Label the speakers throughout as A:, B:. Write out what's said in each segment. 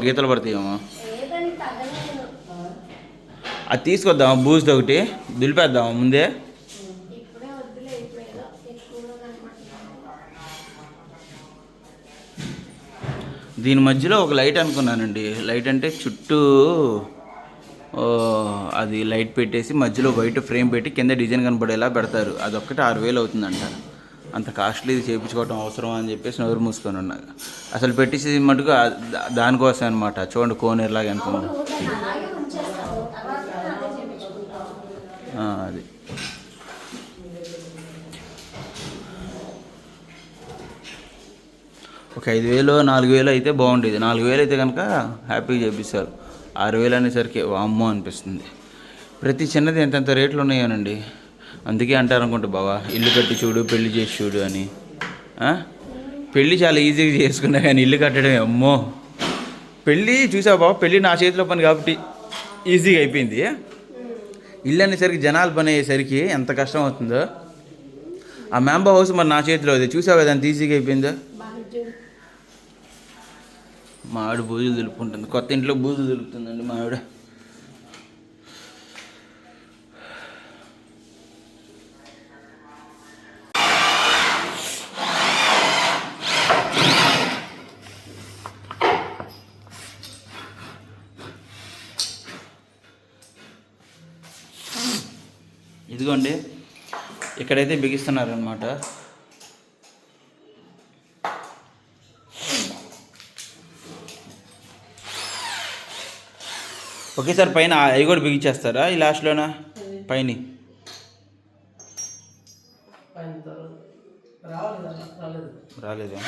A: గీతలు పడతాయేమో అది తీసుకొద్దాం బూజ్ది ఒకటి. దులిపేద్దాం ముందే? దీని మధ్యలో ఒక లైట్ అనుకున్నానండి. లైట్ అంటే చుట్టూ అది లైట్ పెట్టేసి మధ్యలో వైట్ ఫ్రేమ్ పెట్టి కింద డిజైన్ కనపడేలా పెడతారు. అదొక్కటి ఆరు వేలు అవుతుందంట. అంత కాస్ట్లీ ఇది చేయించుకోవడం అవసరం అని చెప్పేసి నోరు మూసుకొని ఉన్నా. అసలు పెట్టేసి మటుకు దానికోసం అనమాట చూడండి కోనేరులాగా ఎంత
B: అది.
A: ఒక ఐదు వేలు నాలుగు వేలు అయితే బాగుండేది. నాలుగు వేలు అయితే కనుక హ్యాపీగా చేపిస్తారు. ఆరు వేలు అనేసరికి అమ్మో అనిపిస్తుంది. ప్రతి చిన్నది ఎంతెంత రేట్లు ఉన్నాయోనండి? అందుకే అంటారు అనుకుంటా బావా ఇల్లు కట్టి చూడు పెళ్ళి చేసి చూడు అని. పెళ్ళి చాలా ఈజీగా చేసుకున్నా కానీ ఇల్లు కట్టడం అమ్మో. పెళ్ళి చూసావా బావ? పెళ్ళి నా చేతిలో పని కాబట్టి ఈజీగా అయిపోయింది. ఇల్లు అనేసరికి జనాలు పని అయ్యేసరికి ఎంత కష్టం అవుతుందో. ఆ మెంబర్ హౌస్ మరి నా చేతిలో అది. చూసావు కదా అంత ఈజీగా అయిపోయిందో? మా ఆవిడ బూజులు దులుపుకుంటుంది. కొత్త ఇంట్లో బూజులు దులుపుతుందండి మా ఆవిడ. ఇదిగోండి ఇక్కడైతే బిగిస్తున్నారనమాట ఒకేసారి పైన అవి కూడా బిగించేస్తారా? ఈ లాస్ట్లోనా పైన. రాలేదా?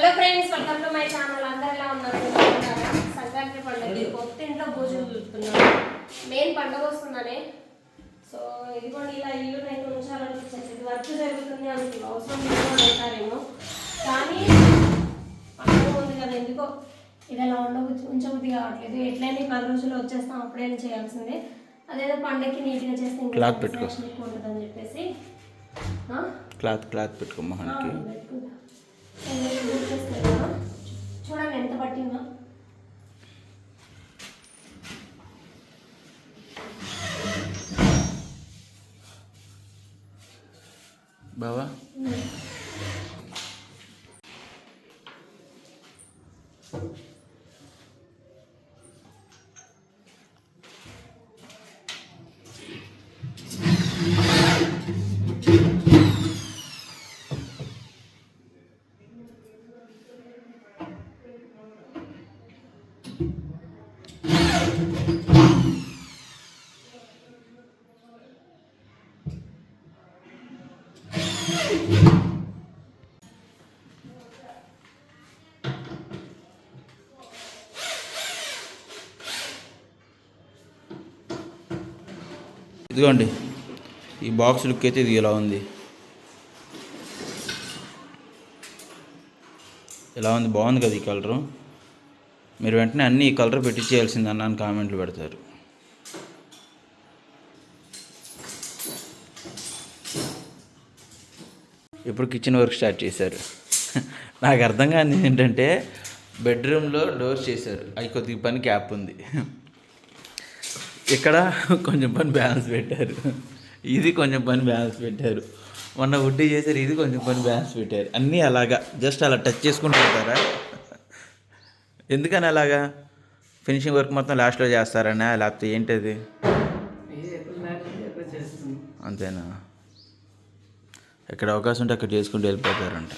B: Hello friends welcome to my channel అందరు ఎలా ఉన్నారు? సంక్రాంతి పండుగ కొత్త ఇంట్లో భోజనం చూస్తున్నాను. మెయిన్ పండుగ వస్తుందనే. సో ఇదిగోండి ఇలా ఇల్లు నేను ఉంచాలనిపించింది. ఇది వర్క్ జరుగుతుంది అనుకున్నా అవసరం లేదు అని అంటారేమో. కానీ పండుగ ఉంది కదా ఎందుకో? ఇది అలా ఉండ ఉంచబుద్ధి కావట్లేదు. ఎట్లయినా పది రోజుల్లో వచ్చేస్తాం అప్పుడేం చేయాల్సిందే. అదేదో పండగకి నీట్గా చేస్తే
A: పెట్టుకో.
B: satisfaction ఎక్కువ ఉంటుందని చెప్పేసి?
A: క్లాత్ క్లాత్ పెట్టుకో మొహానికి.
B: చూడండి ఎంత పట్టిందో.
A: బావా? ఇదిగోండి ఈ బాక్స్ లుక్ అయితే ఇది ఇలా ఉంది? ఎలా ఉంది? బాగుంది కదా ఈ కలరు. మీరు వెంటనే అన్ని ఈ కలర్ పెట్టించేయాల్సింది అన్నాను కామెంట్లు పెడతారు. ఇప్పుడు కిచెన్ వర్క్ స్టార్ట్ చేశారు. నాకు అర్థం కాని ఏంటంటే బెడ్రూమ్లో డోర్స్ చేశారు. అవి కొద్దిగా పని క్యాప్ ఉంది ఇక్కడ కొంచెం పని బ్యాలెన్స్ పెట్టారు. ఇది కొంచెం పని బ్యాలెన్స్ పెట్టారు. మొన్న వడ్డీ చేశారు ఇది కొంచెం పని బ్యాలెన్స్ పెట్టారు. అన్నీ అలాగా. జస్ట్ అలా టచ్ చేసుకుంటూ ఉంటారా? ఎందుకని అలాగా? ఫినిషింగ్ వర్క్ మొత్తం లాస్ట్లో చేస్తారనా లేకపోతే ఏంటది? అంతేనా? ఎక్కడ అవకాశం ఉంటే అక్కడ చేసుకుంటూ వెళ్ళిపోతారంట.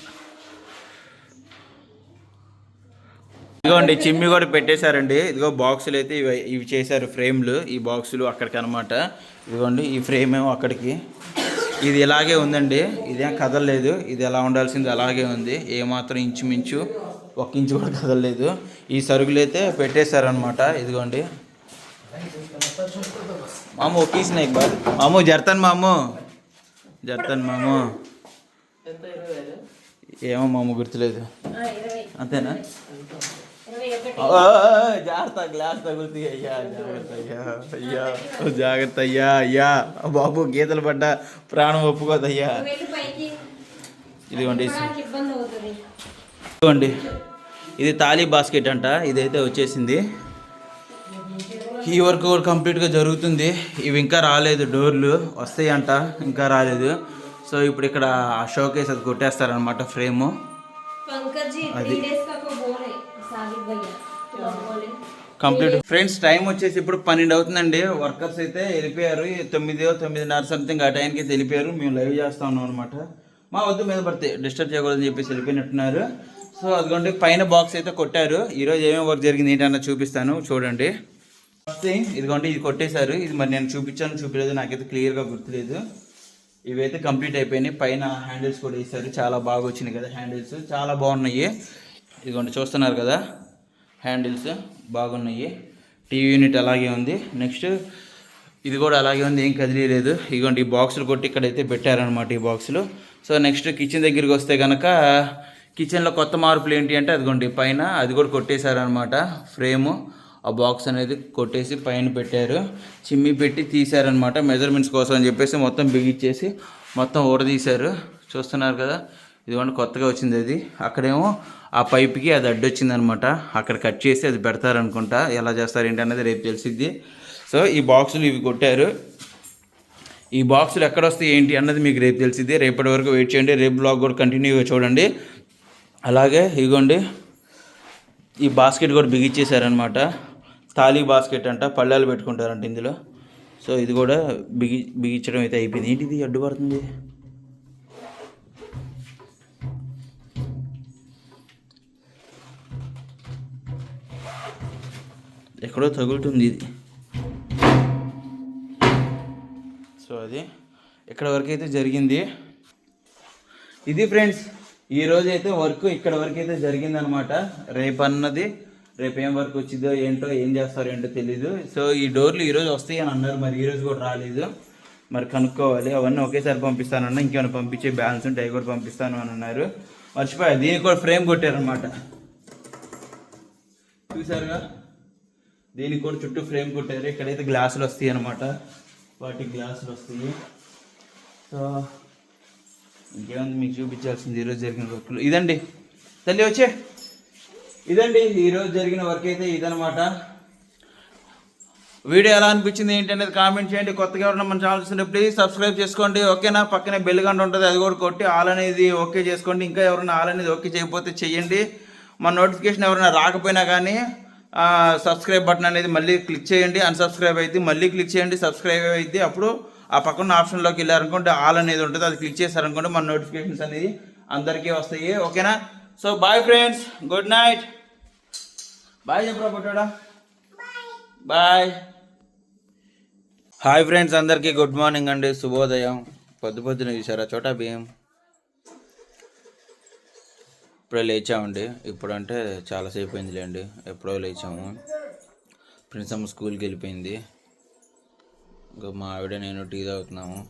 A: ఇదిగోండి చిమ్మి కూడా పెట్టేశారండి. ఇదిగో బాక్సులు అయితే ఇవి ఇవి చేశారు ఫ్రేమ్లు. ఈ బాక్సులు అక్కడికి అనమాట ఇదిగోండి ఈ ఫ్రేమ్ ఏమో అక్కడికి. ఇది ఇలాగే ఉందండి. ఇదేం కదలలేదు. ఇది ఎలా ఉండాల్సింది అలాగే ఉంది. ఏమాత్రం ఇంచుమించు ఒక ఇంచు కూడా కదలలేదు. ఈ సరుకులు అయితే పెట్టేశారనమాట ఇదిగోండి. మాము ఒక పీస్ నాయక్ బార్ మాము జర్తాను మాము. జర్తాను మాము. ఏమో మాము గుర్తులేదు. అంతేనా? జాగ్రత్త గ్లాస్ తగులుతాయి అయ్యా జాగ్రత్త అయ్యా అయ్యా జాగ్రత్త అయ్యా అయ్యా బాబు గీతలు పడ్డ ప్రాణం ఒప్పుకోదయ్యా ఇదిగోండి ఇదిగోండి ఇది తాళీ బాస్కెట్ అంట ఇదైతే వచ్చేసింది ఈ వర్క్ కూడా కంప్లీట్గా జరుగుతుంది ఇవి ఇంకా రాలేదు డోర్లు వస్తాయంట ఇంకా రాలేదు సో ఇప్పుడు ఇక్కడ ఆ షోకేస్ అది కొట్టేస్తారనమాట ఫ్రేము
B: అది
A: కంప్లీట్. ఫ్రెండ్స్ టైం వచ్చేసి ఇప్పుడు పన్నెండు అవుతుందండి. వర్కర్స్ అయితే వెళ్ళిపోయారు. తొమ్మిది తొమ్మిదిన్నర సంథింగ్ ఆ టైంకి అయితే వెళ్ళిపోయారు. మేము లైవ్ చేస్తా ఉన్నాం అనమాట మా వద్దు మీద పడితే డిస్టర్బ్ చేయకూడదని చెప్పేసి వెళ్ళిపోయినట్టున్నారు. సో అదిగోండి పైన బాక్స్ అయితే కొట్టారు. ఈరోజు ఏమేమి వర్క్ జరిగింది ఏంటన్నా చూపిస్తాను. చూడండి. ఫస్ట్ థింగ్ ఇదిగోండి ఇది కొట్టేశారు. ఇది మరి నేను చూపించాను చూపించలేదు. నాకైతే క్లియర్గా గుర్తులేదు. ఇవైతే కంప్లీట్ అయిపోయినాయి. పైన హ్యాండిల్స్ కూడా వేసారు చాలా బాగా వచ్చినాయి కదా హ్యాండిల్స్. చాలా బాగున్నాయి. ఇదిగోండి చూస్తున్నారు కదా. హ్యాండిల్స్ బాగున్నాయి. టీవీ యూనిట్ అలాగే ఉంది. నెక్స్ట్ ఇది కూడా అలాగే ఉంది. ఏం కదిలేదు ఇదిగోండి ఈ బాక్సులు కొట్టి ఇక్కడైతే పెట్టారనమాట ఈ బాక్సులు. సో నెక్స్ట్ కిచెన్ దగ్గరికి వస్తే కనుక కిచెన్లో కొత్త మార్పులు ఏంటి అంటే అదిగోండి పైన అది కూడా కొట్టేశారనమాట ఫ్రేము ఆ బాక్స్ అనేది కొట్టేసి పైన పెట్టారు. చిమ్మి పెట్టి తీశారనమాట మెజర్మెంట్స్ కోసం అని చెప్పేసి మొత్తం బిగిచ్చేసి మొత్తం ఊడదీశారు చూస్తున్నారు కదా ఇదిగోండి కొత్తగా వచ్చింది అది. అక్కడేమో ఆ పైప్కి అది అడ్డొచ్చింది అనమాట అక్కడ కట్ చేసి అది పెడతారనుకుంటా. ఎలా చేస్తారు ఏంటి అనేది రేపు తెలిసిద్ది. సో ఈ బాక్సులు ఇవి కొట్టారు. ఈ బాక్సులు ఎక్కడ వస్తాయి ఏంటి అన్నది మీకు రేపు తెలిసిద్ది. రేపటి వరకు వెయిట్ చేయండి. రేపు బ్లాగ్ కూడా కంటిన్యూగా చూడండి. అలాగే ఇగోండి ఈ బాస్కెట్ కూడా బిగిచ్చేసారనమాట తాళీ బాస్కెట్ అంట పళ్ళాలు పెట్టుకుంటారంట ఇందులో. సో ఇది కూడా బిగి బిగించడం అయితే అయిపోయింది. ఏంటి ఇది అడ్డుపడుతుంది ఎక్కడో తగులుతుంది ఇది. సో అది ఇక్కడ వరకు అయితే జరిగింది. ఇది ఫ్రెండ్స్ ఈ అయితే వర్క్ ఇక్కడ వరకు అయితే జరిగిందనమాట. రేపు అన్నది రేపు ఏం వర్క్ వచ్చిందో ఏంటో ఏం చేస్తారో ఏంటో తెలీదు. సో ఈ డోర్లు ఈరోజు వస్తాయి అని అన్నారు మరి ఈరోజు కూడా రాలేదు. మరి కనుక్కోవాలి. అవన్నీ ఒకేసారి పంపిస్తానన్నా ఇంకేమైనా పంపించే బ్యాలెన్స్ ఉంటే అవి కూడా పంపిస్తాను అని అన్నారు. మర్చిపోయా దీనికి కూడా ఫ్రేమ్ కొట్టారనమాట. చూసారుగా? దీనికి కూడా చుట్టూ ఫ్రేమ్ కొట్టారు. ఇక్కడైతే గ్లాసులు వస్తాయి అనమాట వాటి గ్లాసులు వస్తాయి. సో ఇంకేముంది మీకు చూపించాల్సింది ఈరోజు జరిగిన వర్క్లు. ఇదండి. తల్లి వచ్చే. ఇదండి ఈరోజు జరిగిన వర్క్ అయితే ఇదనమాట వీడియో ఎలా అనిపించింది ఏంటి అనేది కామెంట్ చేయండి. కొత్తగా ఎవరైనా మన ఛానల్ చూస్తుంటే ప్లీజ్ సబ్స్క్రైబ్ చేసుకోండి. ఓకేనా? పక్కనే బెల్ గంట ఉంటుంది అది కూడా కొట్టి ఆల్ అనేది ఓకే చేసుకోండి. ఇంకా ఎవరైనా ఆల్ అనేది ఓకే చేయకపోతే చెయ్యండి. మన నోటిఫికేషన్ ఎవరైనా రాకపోయినా కానీ సబ్స్క్రైబ్ బటన్ అనేది మళ్ళీ క్లిక్ చేయండి అన్సబ్స్క్రైబ్ అయితే మళ్ళీ క్లిక్ చేయండి సబ్స్క్రైబ్ అయితే అప్పుడు ఆ పక్కన ఆప్షన్లోకి వెళ్ళారనుకుంటే ఆల్ అనేది ఉంటుంది అది క్లిక్ చేశారనుకోండి మన నోటిఫికేషన్స్ అనేది అందరికీ వస్తాయి. ఓకేనా so bye friends good night bye చెప్పరా పుట్టాడా? బాయ్ హాయ్ ఫ్రెండ్స్ అందరికీ గుడ్ మార్నింగ్ అండి. శుభోదయం. పొద్దు పొద్దున చూసారా చోటా బియ్యం ఇప్పుడే లేచామండి. ఇప్పుడు అంటే చాలాసేపు అయిందిలేండి ఎప్పుడో లేచాము. ప్రిన్సమ్మ స్కూల్కి వెళ్ళిపోయింది. ఇంకా మా ఆవిడ నేను టీ తాగుతున్నాము.